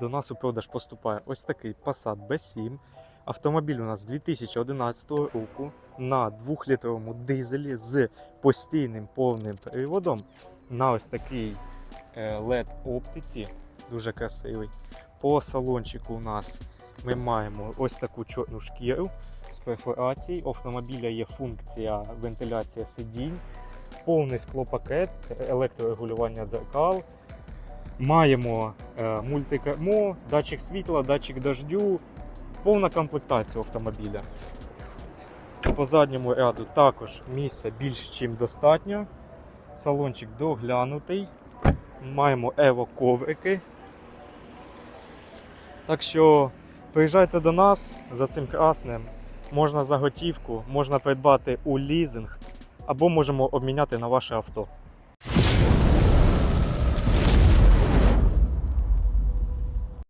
до нас у продаж поступає ось такий Passat B7. Автомобіль у нас 2011 року на 2-літровому дизелі з постійним повним приводом на ось такий е, LED-оптиці, дуже красивий. По салончику у нас ми маємо ось таку чорну шкіру з перфорацій. У автомобіля є функція вентиляція сидінь, повний склопакет, електрорегулювання дзеркал. Маємо е, мультикермо, датчик світла, датчик дождю, повна комплектація автомобіля. По задньому ряду також місця більш чим достатньо. Салончик доглянутий. Маємо ево коврики. Так що приїжджайте до нас за цим красним. Можна за готівку, можна придбати у лізинг або можемо обміняти на ваше авто.